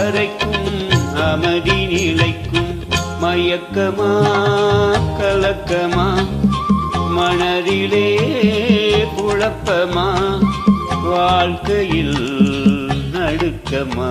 கரைக்கும் வரைக்கும் அமைதி நிலைக்கும் மயக்கமா கலக்கமா மனதிலே குழப்பமா வாழ்க்கையில் நடுக்கமா.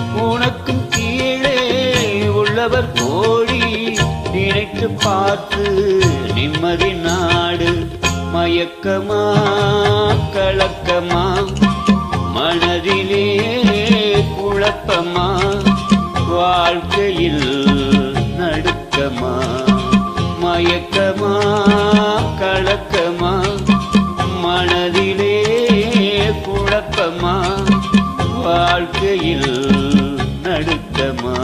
உள்ளவர் கோடி நினைத்து பார்த்து நிம்மதி நாடு. மயக்கமா கலக்கமா மனதிலே குழப்பமா வாழ்க்கையில் நடுக்கமா மயக்கமா கலக்கமா மனதிலே குழப்பமா வாழ்க்கையில் நடுக்கமா.